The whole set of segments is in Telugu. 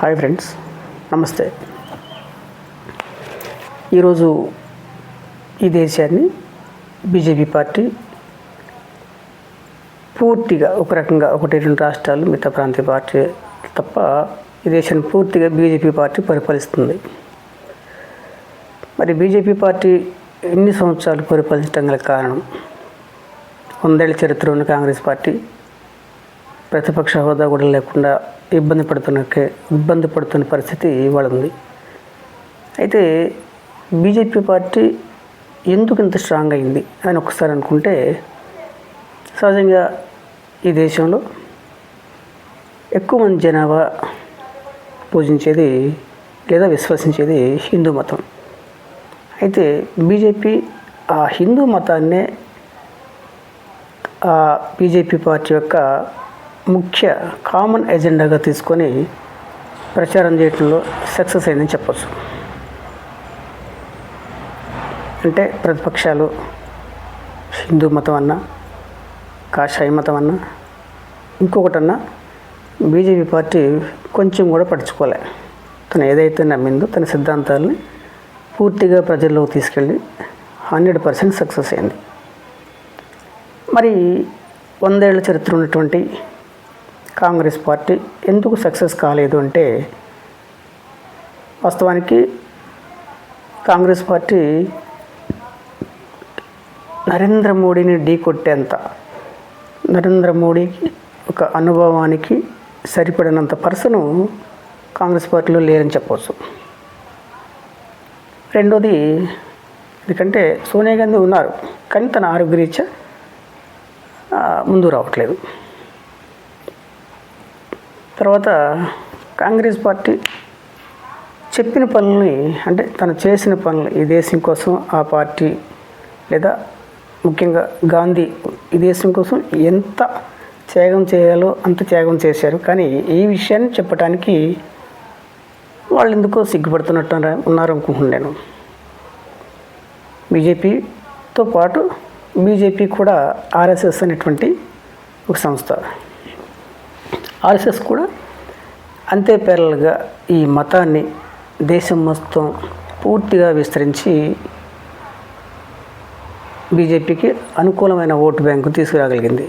హాయ్ ఫ్రెండ్స్ నమస్తే. ఈరోజు ఈ దేశాన్ని బీజేపీ పార్టీ పూర్తిగా ఒక రకంగా ఒకటి రెండు రాష్ట్రాలు మిగతా ప్రాంతీయ పార్టీ తప్ప ఈ దేశాన్ని పూర్తిగా బీజేపీ పార్టీ పరిపాలిస్తుంది. మరి బీజేపీ పార్టీ ఎన్ని సంవత్సరాలు పరిపాలించడం గల కారణం? వందేళ్ళ చరిత్ర ఉన్న కాంగ్రెస్ పార్టీ ప్రతిపక్ష హోదా కూడా లేకుండా ఇబ్బంది పడుతున్న ఇబ్బంది పడుతున్న పరిస్థితి ఇవాళ ఉంది. అయితే బీజేపీ పార్టీ ఎందుకు ఇంత స్ట్రాంగ్ అయింది అని ఒకసారి అనుకుంటే సహజంగా ఈ దేశంలో ఎక్కువ మంది జనాభా పూజించేది లేదా విశ్వసించేది హిందూ మతం. అయితే బీజేపీ ఆ హిందూ మతాన్నే ఆ బీజేపీ పార్టీ యొక్క ముఖ్య కామన్ ఎజెండాగా తీసుకొని ప్రచారం చేయడంలో సక్సెస్ అయిందని చెప్పచ్చు. అంటే ప్రతిపక్షాలు హిందూ మతం అన్నా కాషాయ మతం అన్నా ఇంకొకటన్నా బీజేపీ పార్టీ కొంచెం కూడా పట్టించుకోలే. తను ఏదైతే నమ్మిందో తన సిద్ధాంతాలని పూర్తిగా ప్రజల్లోకి తీసుకెళ్ళి హండ్రెడ్ పర్సెంట్ సక్సెస్ అయింది. మరి వందేళ్ళ చరిత్ర ఉన్నటువంటి కాంగ్రెస్ పార్టీ ఎందుకు సక్సెస్ కాలేదు అంటే వాస్తవానికి కాంగ్రెస్ పార్టీ నరేంద్ర మోడీని ఢీ కొట్టేంత నరేంద్ర మోడీకి ఒక అనుభవానికి సరిపడినంత పర్సను కాంగ్రెస్ పార్టీలో లేరని చెప్పవచ్చు. రెండోది ఎందుకంటే సోనియా గాంధీ ఉన్నారు కానీ తన ఆరోగ్యరీత్యా రీత్యా ముందు రావట్లేదు. తర్వాత కాంగ్రెస్ పార్టీ చెప్పిన పనుల్ని అంటే తను చేసిన పనులు ఈ దేశం కోసం ఆ పార్టీ లేదా ముఖ్యంగా గాంధీ ఈ దేశం కోసం ఎంత త్యాగం చేయాలో అంత త్యాగం చేశారు. కానీ ఈ విషయాన్ని చెప్పడానికి వాళ్ళు ఎందుకో సిగ్గుపడుతున్నట్టు ఉన్నారు అనుకుంటున్నాను నేను. బీజేపీతో పాటు బీజేపీ కూడా ఆర్ఎస్ఎస్ అనేటువంటి ఒక సంస్థ. ఆర్ఎస్ఎస్ కూడా అంతే పేరలుగా ఈ మతాన్ని దేశం మొత్తం పూర్తిగా విస్తరించి బీజేపీకి అనుకూలమైన ఓటు బ్యాంకు తీసుకురాగలిగింది.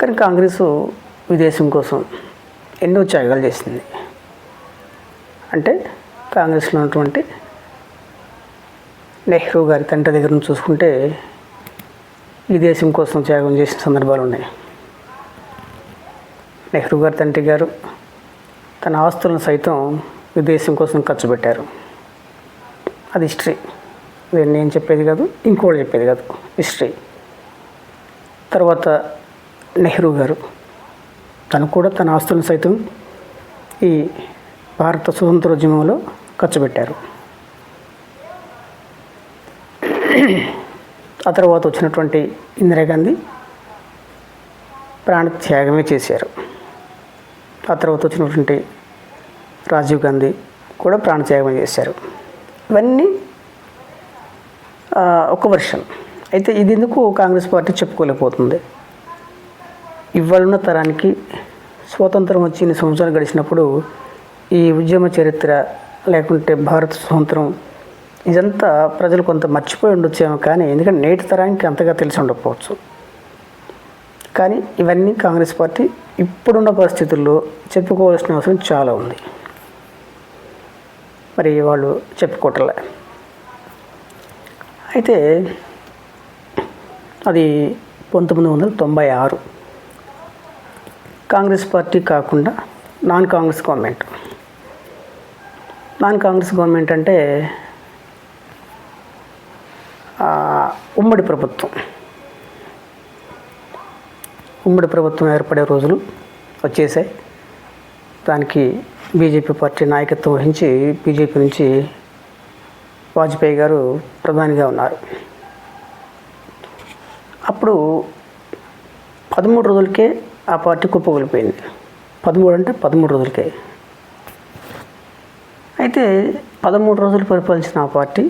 కానీ కాంగ్రెస్ విదేశం కోసం ఎన్నో త్యాగాలు చేసింది. అంటే కాంగ్రెస్లో ఉన్నటువంటి నెహ్రూ గారి తండ్రి దగ్గర నుంచి చూసుకుంటే ఈ దేశం కోసం త్యాగం చేసిన సందర్భాలు ఉన్నాయి. నెహ్రూ గారి తండ్రి గారు తన ఆస్తులను సైతం విదేశం కోసం ఖర్చు పెట్టారు. అది హిస్టరీ ఇది నేను చెప్పేది కాదు ఇంకోటి చెప్పేది కాదు. హిస్టరీ తర్వాత నెహ్రూ గారు తను కూడా తన ఆస్తులను సైతం ఈ భారత స్వతంత్రోద్యమంలో ఖర్చు పెట్టారు. ఆ తర్వాత వచ్చినటువంటి ఇందిరాగాంధీ ప్రాణ త్యాగమే చేశారు. ఆ తర్వాత వచ్చినటువంటి రాజీవ్ గాంధీ కూడా ప్రాణత్యాగం చేశారు. ఇవన్నీ ఒక వర్షన్ అయితే ఇది ఎందుకు కాంగ్రెస్ పార్టీ చెప్పుకోలేకపోతుంది? ఇవాళ తరానికి స్వాతంత్రం వచ్చి ఇన్ని సంవత్సరాలు గడిచినప్పుడు ఈ ఉద్యమ చరిత్ర లేకుంటే భారత స్వాతంత్రం ఇదంతా ప్రజలు కొంత మర్చిపోయి ఉండొచ్చేమో కానీ ఎందుకంటే నేటి తరానికి అంతగా తెలిసి ఉండకపోవచ్చు. కానీ ఇవన్నీ కాంగ్రెస్ పార్టీ ఇప్పుడున్న పరిస్థితుల్లో చెప్పుకోవాల్సిన అవసరం చాలా ఉంది. మరి వాళ్ళు చెప్పుకోవట్లే. అయితే అది పంతొమ్మిది వందల తొంభై ఆరు. కాంగ్రెస్ పార్టీ కాకుండా non Congress government. Non Congress government అంటే ఉమ్మడి ప్రభుత్వం. ఉమ్మడి ప్రభుత్వం ఏర్పడే రోజులు వచ్చేసాయి దానికి బీజేపీ పార్టీ నాయకత్వం వహించి బీజేపీ నుంచి వాజ్పేయి గారు ప్రధానిగా ఉన్నారు. అప్పుడు పదమూడు రోజులకే ఆ పార్టీ కుప్పగొలిపోయింది పదమూడు అంటే పదమూడు రోజులకే. అయితే పదమూడు రోజులు పరిపాలించిన ఆ పార్టీ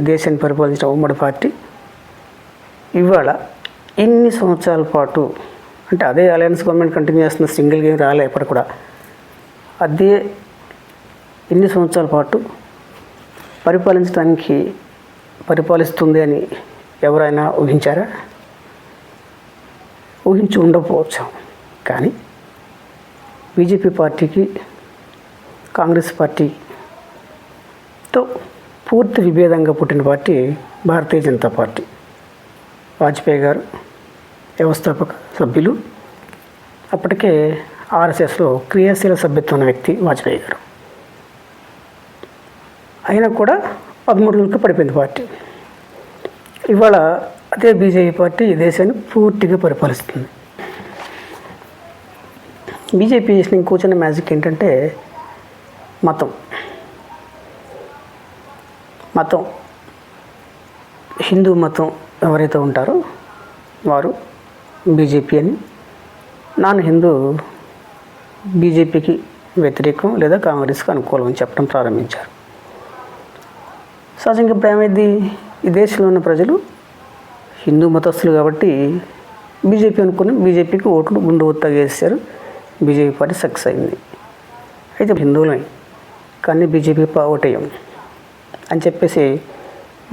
ఈ దేశాన్ని పరిపాలించిన ఉమ్మడి పార్టీ ఇవాళ ఎన్ని సంవత్సరాల పాటు అంటే అదే అలయన్స్ గవర్నమెంట్ కంటిన్యూ చేస్తున్న సింగిల్ గేమ్ రాలే ఇప్పటి కూడా. అదే ఎన్ని సంవత్సరాల పాటు పరిపాలించడానికి పరిపాలిస్తుంది అని ఎవరైనా ఊహించారా? ఊహించి ఉండకపోవచ్చు. కానీ బీజేపీ పార్టీకి కాంగ్రెస్ పార్టీతో పూర్తి విభేదంగా పుట్టిన పార్టీ భారతీయ జనతా పార్టీ. వాజ్పేయి గారు వ్యవస్థాపక సభ్యులు. అప్పటికే ఆర్ఎస్ఎస్లో క్రియాశీల సభ్యత్వం ఉన్న వ్యక్తి వాజ్పేయి గారు. అయినా కూడా పదమూడు రోజులకు పడిపోయింది పార్టీ. ఇవాళ అదే బీజేపీ పార్టీ ఈ దేశాన్ని పూర్తిగా పరిపాలిస్తుంది. బీజేపీ చేసిన ఇంకో చిన్న మ్యాజిక్ ఏంటంటే మతం. మతం. హిందూ మతం ఎవరైతే ఉంటారో వారు బీజేపీ అని. నాన్ హిందూ బీజేపీకి వ్యతిరేకం లేదా కాంగ్రెస్కి అనుకూలం అని చెప్పడం ప్రారంభించారు. సహజంగా ఇప్పుడు ఏమైంది ఈ దేశంలో ఉన్న ప్రజలు హిందూ మతస్థులు కాబట్టి బీజేపీ అనుకుని బీజేపీకి ఓట్లు గుండు తగేసారు బీజేపీ పార్టీ సక్సెస్ అయింది. అయితే హిందువులే కానీ బీజేపీ ఓటేయం అని చెప్పేసి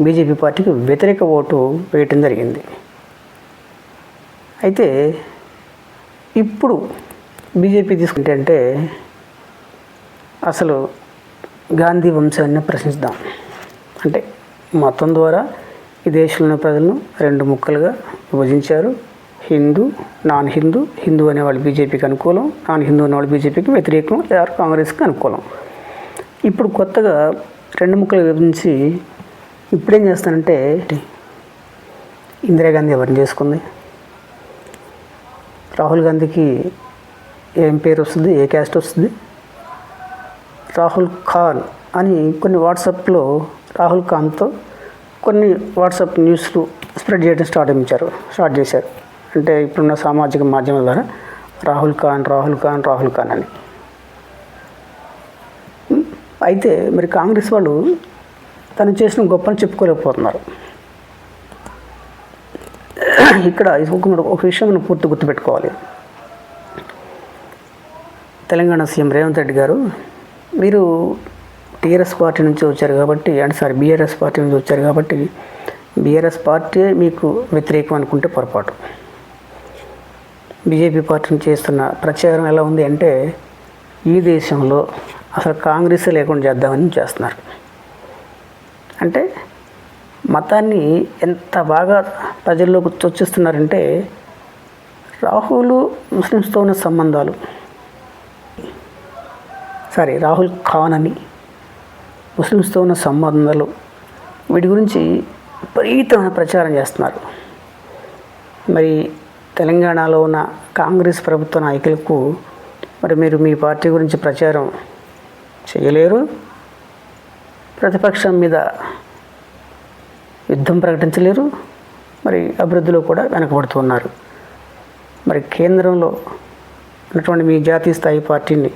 బీజేపీ పార్టీకి వ్యతిరేక ఓటు వేయటం జరిగింది. అయితే ఇప్పుడు బీజేపీ తీసుకుంటే అంటే అసలు గాంధీ వంశాన్ని ప్రశ్నిద్దాం. అంటే మతం ద్వారా ఈ దేశంలో ప్రజలను రెండు ముక్కలుగా విభజించారు. హిందూ నాన్ హిందూ హిందూ అనేవాళ్ళు బీజేపీకి అనుకూలం నాన్ హిందూ అనేవాళ్ళు బీజేపీకి వ్యతిరేకం లేదా కాంగ్రెస్కి అనుకూలం. ఇప్పుడు కొత్తగా రెండు ముక్కలు విభజించి ఇప్పుడేం చేస్తానంటే ఇందిరాగాంధీ ఎవరిని చేసుకుంది. రాహుల్ గాంధీకి ఏం పేరు వస్తుంది? ఏ క్యాస్ట్ వస్తుంది? రాహుల్ ఖాన్ అని కొన్ని వాట్సాప్లో రాహుల్ ఖాన్తో కొన్ని వాట్సాప్ న్యూస్లు స్ప్రెడ్ చేయడం స్టార్ట్ చేయించారు స్టార్ట్ చేశారు. అంటే ఇప్పుడున్న సామాజిక మాధ్యమాల ద్వారా రాహుల్ ఖాన్ రాహుల్ ఖాన్ రాహుల్ ఖాన్ అని. అయితే మరి కాంగ్రెస్ వాళ్ళు తను చేసిన గొప్పని చెప్పుకోలేకపోతున్నారు. ఇక్కడ ఒక విషయం మనం పూర్తి గుర్తుపెట్టుకోవాలి. తెలంగాణ సీఎం రేవంత్ రెడ్డి గారు మీరు టీఆర్ఎస్ పార్టీ నుంచి వచ్చారు కాబట్టి అండ్ సారీ బీఆర్ఎస్ పార్టీ నుంచి వచ్చారు కాబట్టి బీఆర్ఎస్ పార్టీ మీకు వ్యతిరేకం అనుకుంటే పొరపాటు. బీజేపీ పార్టీని చేస్తున్న ప్రచారం ఎలా ఉంది అంటే ఈ దేశంలో అసలు కాంగ్రెస్ లేకుండా చేద్దామని చేస్తున్నారు. అంటే మతాన్ని ఎంత బాగా ప్రజల్లోకి చొచ్చిస్తున్నారంటే రాహుల్ ముస్లిమ్స్తో ఉన్న సంబంధాలు. సారీ రాహుల్ ఖాన్ అని ముస్లిమ్స్తో ఉన్న సంబంధాలు. వీటి గురించి విపరీతమైన ప్రచారం చేస్తున్నారు. మరి తెలంగాణలో ఉన్న కాంగ్రెస్ ప్రభుత్వ నాయకులకు మరి మీరు మీ పార్టీ గురించి ప్రచారం చేయలేరు? ప్రతిపక్షం మీద యుద్ధం ప్రకటించలేరు. మరి అభివృద్ధిలో కూడా వెనకబడుతున్నారు మరి కేంద్రంలో ఉన్నటువంటి మీ జాతీయ స్థాయి పార్టీని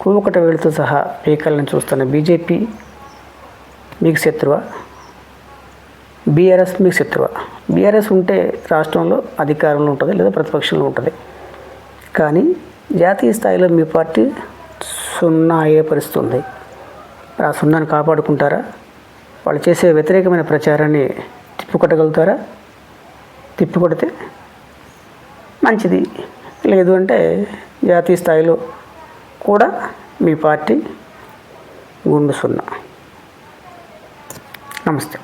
కూకట వేలుతో సహా పీకలను చూస్తున్న బీజేపీ మీకు శత్రువా? బీఆర్ఎస్ మీకు శత్రువా? బీఆర్ఎస్ ఉంటే రాష్ట్రంలో అధికారంలో ఉంటుంది లేదా ప్రతిపక్షంలో ఉంటుంది. కానీ జాతీయ స్థాయిలో మీ పార్టీ సున్నా అయ్యే పరిస్థితి ఉంది. ఆ సున్నాను కాపాడుకుంటారా? వాళ్ళు చేసే వ్యతిరేకమైన ప్రచారాన్ని తిప్పికొట్టగలుగుతారా? తిప్పికొడితే మంచిది. లేదు అంటే జాతీయ స్థాయిలో కూడా మీ పార్టీ గుండు సున్నా. నమస్తే.